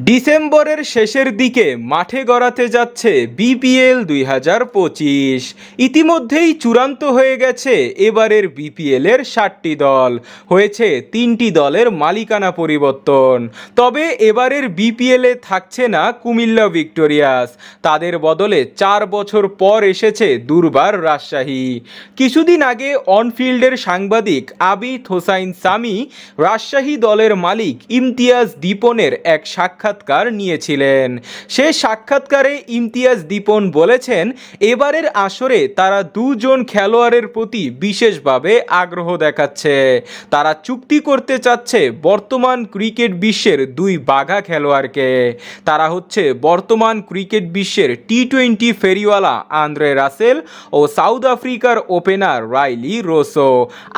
ডিসেম্বরের শেষের দিকে মাঠে গড়াতে যাচ্ছে বিপিএল দুই হাজার পঁচিশ। ইতিমধ্যেই চূড়ান্ত হয়ে গেছে এবারের বিপিএলের ষাটটি দল। হয়েছে তিনটি দলের মালিকানা পরিবর্তন। তবে এবারের বিপিএলে থাকছে না কুমিল্লা ভিক্টোরিয়াস। তাদের বদলে চার বছর পর এসেছে দুর্বার রাজশাহী। কিছুদিন আগে অনফিল্ডের সাংবাদিক আবিদ হোসাইন সামি রাজশাহী দলের মালিক ইমতিয়াজ দীপনের এক সাক্ষাৎকার নিয়েছিলেন। সে সাক্ষাৎকারে ইমতিয়াজ দীপন বলেছেন, এবারের আসরে তারা দুজন খেলোয়াড়ের প্রতি বিশেষভাবে আগ্রহ দেখাচ্ছে। তারা চুক্তি করতে চাচ্ছে বর্তমান ক্রিকেট বিশ্বের দুই বাঘা খেলোয়াড়কে। তারা হচ্ছে বর্তমান ক্রিকেট বিশ্বের টি টোয়েন্টি ফেরিওয়ালা আন্দ্রে রাসেল ও সাউথ আফ্রিকার opener Rilee Rossouw.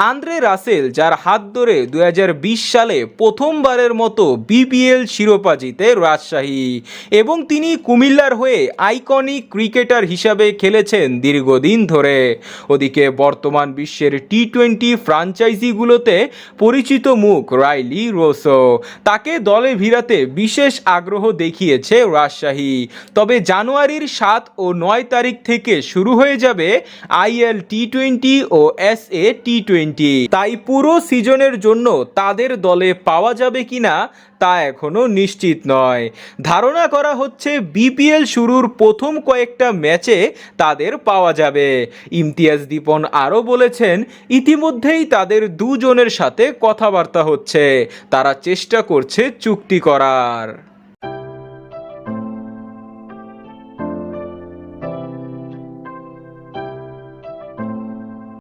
Andre Russell, যার হাত ধরে দু হাজার বিশ সালে প্রথমবারের মতো বিপিএল শিরোপা জিতে রাজশাহী। এবং তিনি কুমিল্লার হয়ে আইকনিক ক্রিকেটার হিসাবে খেলেছেন দীর্ঘদিন ধরে। ওদিকে বর্তমান বিশ্বের টি টোয়েন্টি ফ্রাঞ্চাইজিগুলোতে পরিচিত মুখ রাইলি রোসো। তাকে দলে ভিড়াতে বিশেষ আগ্রহ দেখিয়েছে রাজশাহী। তবে জানুয়ারির সাত ও নয় তারিখ থেকে শুরু হয়ে যাবে আইএল টি টোয়েন্টি ও এস এ টি টোয়েন্টি তাই পুরো সিজনের জন্য তাদের দলে পাওয়া যাবে কিনা তা এখনও নিশ্চিত নয়। ধারণা করা হচ্ছে বিপিএল শুরুর প্রথম কয়েকটা ম্যাচে তাদের পাওয়া যাবে। ইমতিয়াজ দীপন আরও বলেছেন, ইতিমধ্যেই তাদের দুজনের সাথে কথাবার্তা হচ্ছে। তারা চেষ্টা করছে চুক্তি করার।